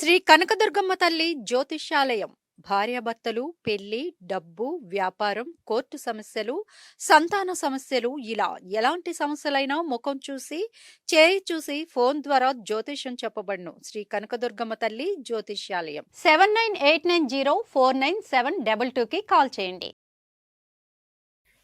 శ్రీ కనకదుర్గమ్మ తల్లి జ్యోతిష్యాలయం. భార్యాభర్తలు పెళ్ళి డబ్బు వ్యాపారం కోర్టు సమస్యలు సంతాన సమస్యలు ఇలా ఎలాంటి సమస్యలైనా ముఖం చూసి చేయి చూసి ఫోన్ ద్వారా జ్యోతిష్యం చెప్పబడును. శ్రీ కనకదుర్గమ్మ తల్లి జ్యోతిష్యాలయం. Seven nine eight nine zero four nine seven double టూకి కాల్ చేయండి.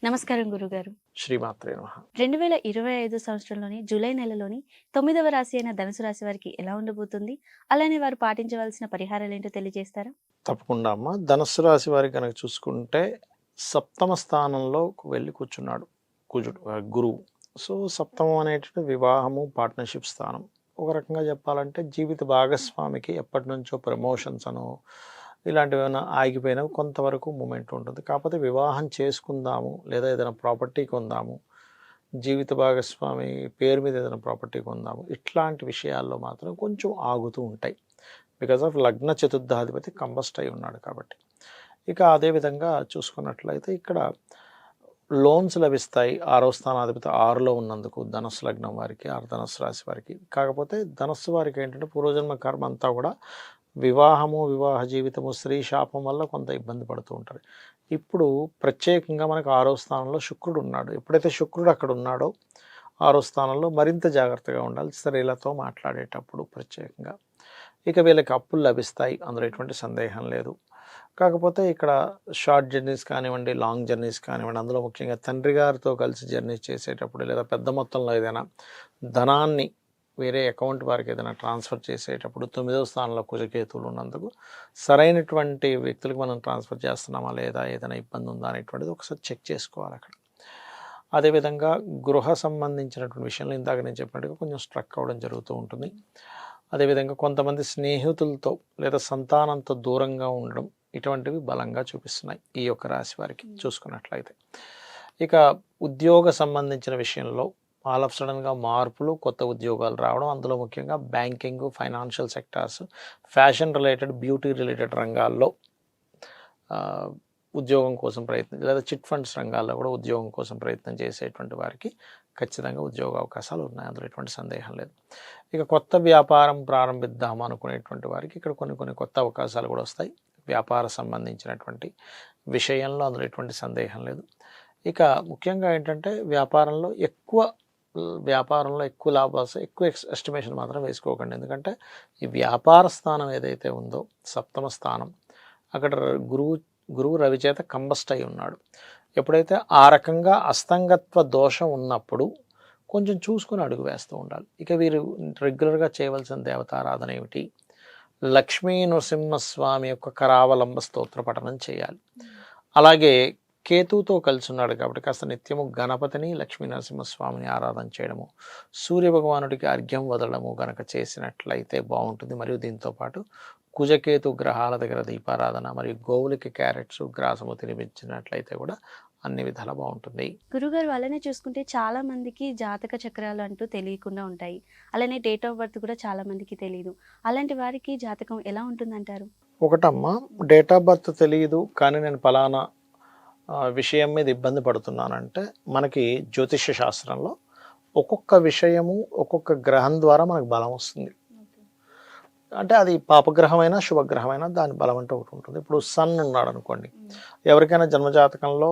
నమస్కారం గురుగారు. శ్రీమాత్రే నమ. రెండు వేల ఇరవై ఐదు సంవత్సరంలోని జూలై నెలలోని తొమ్మిదవ రాశి అయిన ధనుసు రాశి వారికి ఎలా ఉండబోతుంది? అలానే వారు పాటించవలసిన పరిహారాలు ఏంటో తెలియజేస్తారా? తప్పకుండా అమ్మ. ధనుస్సు రాశి వారికి కనుక చూసుకుంటే సప్తమ స్థానంలో వెళ్ళి కూర్చున్నాడు కుజుడు గురువు. సో సప్తమం అనేటువంటి వివాహము పార్ట్నర్షిప్ స్థానం. ఒక రకంగా చెప్పాలంటే జీవిత భాగస్వామికి ఎప్పటి నుంచో ప్రమోషన్స్ అను ఇలాంటివి ఏమైనా ఆగిపోయినా కొంతవరకు మూమెంట్ ఉంటుంది. కాకపోతే వివాహం చేసుకుందాము లేదా ఏదైనా ప్రాపర్టీ కొందాము జీవిత భాగస్వామి పేరు మీద ఏదైనా ప్రాపర్టీ కొందాము ఇట్లాంటి విషయాల్లో మాత్రం కొంచెం ఆగుతూ ఉంటాయి. బికాజ్ ఆఫ్ లగ్న చతుర్థాధిపతి కంబస్ట్ అయి ఉన్నాడు కాబట్టి. ఇక అదేవిధంగా చూసుకున్నట్లయితే ఇక్కడ లోన్స్ లభిస్తాయి. ఆరో స్థానాధిపతి ఆరులో ఉన్నందుకు ధనస్సు లగ్నం వారికి ఆరు ధనస్సు రాశి వారికి. కాకపోతే ధనస్సు వారికి ఏంటంటే పూర్వజన్మ కర్మ అంతా కూడా వివాహము వివాహ జీవితము స్త్రీ శాపం వల్ల కొంత ఇబ్బంది పడుతూ ఉంటారు ఇప్పుడు ప్రత్యేకంగా మనకు ఆరో స్థానంలో శుక్రుడు ఉన్నాడు. ఎప్పుడైతే శుక్రుడు అక్కడ ఉన్నాడో ఆరో స్థానంలో మరింత జాగ్రత్తగా ఉండాలి స్త్రీలతో మాట్లాడేటప్పుడు ప్రత్యేకంగా. ఇక వీళ్ళకి అప్పులు లభిస్తాయి అందులో ఎటువంటి సందేహం లేదు. కాకపోతే ఇక్కడ షార్ట్ జర్నీస్ కానివ్వండి లాంగ్ జర్నీస్ కానివ్వండి అందులో ముఖ్యంగా తండ్రి గారితో కలిసి జర్నీ చేసేటప్పుడు లేదా పెద్ద మొత్తంలో ఏదైనా ధనాన్ని వేరే అకౌంట్ వారికి ఏదైనా ట్రాన్స్ఫర్ చేసేటప్పుడు తొమ్మిదవ స్థానంలో కుజకేతువులు ఉన్నందుకు సరైనటువంటి వ్యక్తులకు మనం ట్రాన్స్ఫర్ చేస్తున్నామా లేదా ఏదైనా ఇబ్బంది ఉందా అనేటువంటిది ఒకసారి చెక్ చేసుకోవాలి అక్కడ. అదేవిధంగా గృహ సంబంధించినటువంటి విషయంలో ఇందాక నేను చెప్పినట్టుగా కొంచెం స్ట్రక్ అవ్వడం జరుగుతూ ఉంటుంది. అదేవిధంగా కొంతమంది స్నేహితులతో లేదా సంతానంతో దూరంగా ఉండడం ఇటువంటివి బలంగా చూపిస్తున్నాయి ఈ యొక్క రాశి వారికి చూసుకున్నట్లయితే. ఇక ఉద్యోగ సంబంధించిన విషయంలో ఆల్ ఆఫ్ సడన్గా మార్పులు కొత్త ఉద్యోగాలు రావడం అందులో ముఖ్యంగా banking financial sectors fashion related beauty related రంగాల్లో ఉద్యోగం కోసం ప్రయత్నం లేదా చిట్ ఫండ్స్ రంగాల్లో కూడా ఉద్యోగం కోసం ప్రయత్నం చేసేటువంటి వారికి ఖచ్చితంగా ఉద్యోగ అవకాశాలు ఉన్నాయి. అందులో ఎటువంటి సందేహం లేదు. ఇక కొత్త వ్యాపారం ప్రారంభిద్దాం అనుకునేటువంటి వారికి ఇక్కడ కొన్ని కొన్ని కొత్త అవకాశాలు కూడా వస్తాయి. వ్యాపార సంబంధించినటువంటి విషయంలో అందులో ఎటువంటి సందేహం లేదు. ఇక ముఖ్యంగా ఏంటంటే వ్యాపారంలో ఎక్కువ వ్యాపారంలో ఎక్కువ లాభాలు ఎక్కువ ఎక్స్ ఎస్టిమేషన్ మాత్రం వేసుకోకండి. ఎందుకంటే ఈ వ్యాపార స్థానం ఏదైతే ఉందో సప్తమ స్థానం అక్కడ గురువు గురువు రవి చేత కంబస్ట్ అయి ఉన్నాడు. ఎప్పుడైతే ఆ రకంగా అస్తంగత్వ దోషం ఉన్నప్పుడు కొంచెం చూసుకుని అడుగు వేస్తూ ఉండాలి. ఇక వీరు రెగ్యులర్గా చేయవలసిన దేవతారాధన ఏమిటి? లక్ష్మీ నరసింహస్వామి యొక్క కరావలంబ స్తోత్ర పఠనం చేయాలి. అలాగే కేతువుతో కలిసి ఉన్నాడు కాబట్టి కాస్త నిత్యము గణపతిని లక్ష్మీ నరసింహస్వామిని ఆరాధన చేయడము సూర్య భగవానుడికి అర్ఘ్యం వదలడము గనక చేసినట్లయితే బాగుంటుంది. మరియు దీంతో పాటు కుజకేతు గ్రహాల దగ్గర దీపారాధన మరియు గోవులకి క్యారెట్స్ గ్రాసము తినిపించినట్లయితే కూడా అన్ని విధాలా బాగుంటుంది. గురుగారు అలానే చూసుకుంటే చాలా మందికి జాతక చక్రాలు అంటూ తెలియకుండా ఉంటాయి. అలానే డేట్ ఆఫ్ బర్త్ కూడా చాలా మందికి తెలియదు అలాంటి వారికి జాతకం ఎలా ఉంటుందంటారు? ఒకటమ్మా డేట్ ఆఫ్ బర్త్ తెలియదు కానీ నేను ఫలానా విషయం మీద ఇబ్బంది పడుతున్నానంటే మనకి జ్యోతిష్య శాస్త్రంలో ఒక్కొక్క విషయము ఒక్కొక్క గ్రహం ద్వారా మనకు బలం వస్తుంది. అంటే అది పాపగ్రహమైనా శుభగ్రహమైనా దాని బలం అంటే ఒకటి ఉంటుంది. ఇప్పుడు సన్ ఉన్నాడు అనుకోండి ఎవరికైనా జన్మజాతకంలో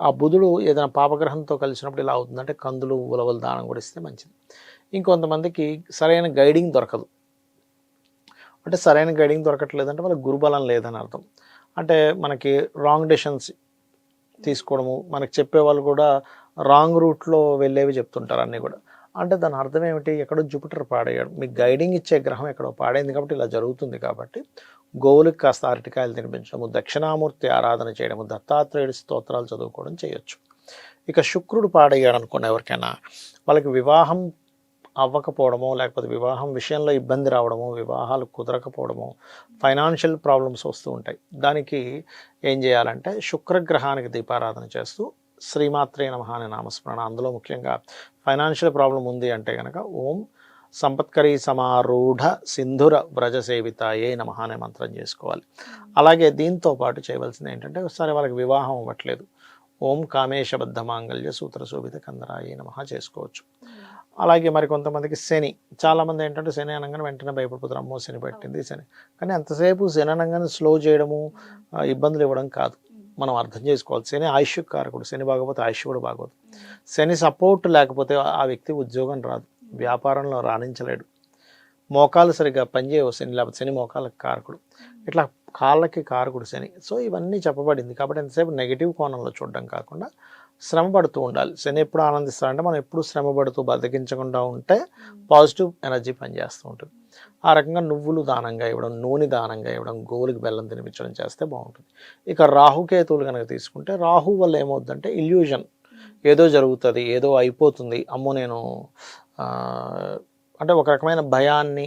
ఆ బుధుడు ఏదైనా పాపగ్రహంతో కలిసినప్పుడు ఇలా అవుతుందంటే కందులు ఉలవలు దానం కూడా ఇస్తే మంచిది. ఇంకొంతమందికి సరైన గైడింగ్ దొరకదు. అంటే సరైన గైడింగ్ దొరకట్లేదంటే వాళ్ళకి గురుబలం లేదని అర్థం. అంటే మనకి రాంగ్ డెసిషన్స్ తీసుకోవడము మనకి చెప్పేవాళ్ళు కూడా రాంగ్ రూట్లో వెళ్ళేవి చెప్తుంటారు అన్నీ కూడా. అంటే దాని అర్థం ఏమిటి? ఎక్కడో జూపిటర్ పాడేయడం మీకు గైడింగ్ ఇచ్చే గ్రహం ఎక్కడో పాడైంది కాబట్టి ఇలా జరుగుతుంది కాబట్టి గోవులకు కాస్త అరటికాయలు తినిపించడము దక్షిణామూర్తి ఆరాధన చేయడము దత్తాత్రేయుడి స్తోత్రాలు చదువుకోవడం చేయొచ్చు. ఇక శుక్రుడు పాడయ్యాడు అనుకోండి ఎవరికైనా. వాళ్ళకి వివాహం అవ్వకపోవడమో లేకపోతే వివాహం విషయంలో ఇబ్బంది రావడము వివాహాలు కుదరకపోవడము ఫైనాన్షియల్ ప్రాబ్లమ్స్ వస్తూ ఉంటాయి. దానికి ఏం చేయాలంటే శుక్రగ్రహానికి దీపారాధన చేస్తూ శ్రీమాత్రే నమః అనే నామస్మరణ. అందులో ముఖ్యంగా ఫైనాన్షియల్ ప్రాబ్లం ఉంది అంటే కనుక ఓం సంపత్కరీ సమారూఢ సింధుర వ్రజ సేవితాయే నమః అనే మంత్రం చేసుకోవాలి. అలాగే దీంతో పాటు చేయవలసింది ఏంటంటే సరే వాళ్ళకి వివాహం అవ్వట్లేదు. ఓం కామేశబద్ధ మాంగళ్య సూత్ర శోభిత కందరాయే నమః చేసుకోవచ్చు. అలాగే మరి కొంతమందికి శని చాలామంది ఏంటంటే శని అనగానే వెంటనే భయపడిపోతారు అమ్మో శని పెట్టింది శని. కానీ అంతసేపు శని అనగానే స్లో చేయడము ఆ, ఇబ్బందులు ఇవ్వడం కాదు. మనం అర్థం చేసుకోవాలి. శని ఆయుష్ కారకుడు శని బాగోపోతే ఆయుష్ కూడా బాగోదు శని సపోర్ట్ లేకపోతే ఆ వ్యక్తి ఉద్యోగం రాదు. వ్యాపారంలో రాణించలేడు. మోకాలు సరిగ్గా పనిచేయవు శని లేకపోతే శని మోకాలకు కారకుడు. ఇట్లా కాళ్ళకి కారకుడు శని. సో ఇవన్నీ చెప్పబడింది. కాబట్టి ఎంతసేపు నెగిటివ్ కోణంలో చూడడం కాకుండా శ్రమ పడుతూ ఉండాలి. శని ఎప్పుడు ఆనందిస్తారంటే మనం ఎప్పుడు శ్రమ పడుతూ బద్దకించకుండా ఉంటే పాజిటివ్ ఎనర్జీ పనిచేస్తూ ఉంటుంది. ఆ రకంగా నువ్వులు దానంగా ఇవ్వడం నూనె దానంగా ఇవ్వడం గోవులకి బెల్లం తినిపించడం చేస్తే బాగుంటుంది. ఇక రాహుకేతువులు కనుక తీసుకుంటే రాహు వల్ల ఏమవుతుందంటే ఇల్యూజన్ ఏదో జరుగుతుంది ఏదో అయిపోతుంది. అమ్మో నేను అంటే ఒక రకమైన భయాన్ని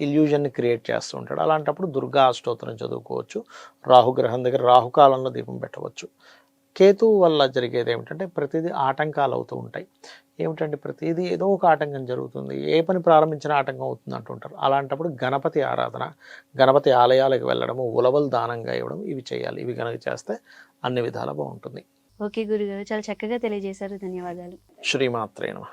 ఇల్యూజన్ని క్రియేట్ చేస్తూ ఉంటాడు. అలాంటప్పుడు దుర్గా అష్టోత్తరం చదువుకోవచ్చు. రాహుగ్రహం దగ్గర రాహుకాలంలో దీపం పెట్టవచ్చు. కేతువు వల్ల జరిగేది ఏమిటంటే ప్రతిదీ ఆటంకాలు అవుతూ ఉంటాయి. ఏమిటంటే ప్రతిదీ? ఏదో ఒక ఆటంకం జరుగుతుంది. ఏ పని ప్రారంభించిన ఆటంకం అవుతుంది అంటుంటారు. అలాంటప్పుడు గణపతి ఆరాధన గణపతి ఆలయాలకు వెళ్ళడము ఉలవలు దానంగా ఇవ్వడం ఇవి చేయాలి. ఇవి కనుక చేస్తే అన్ని విధాలా బాగుంటుంది. ఓకే గురుగారు. చాలా చక్కగా తెలియజేశారు. ధన్యవాదాలు. శ్రీమాత్రే నమః.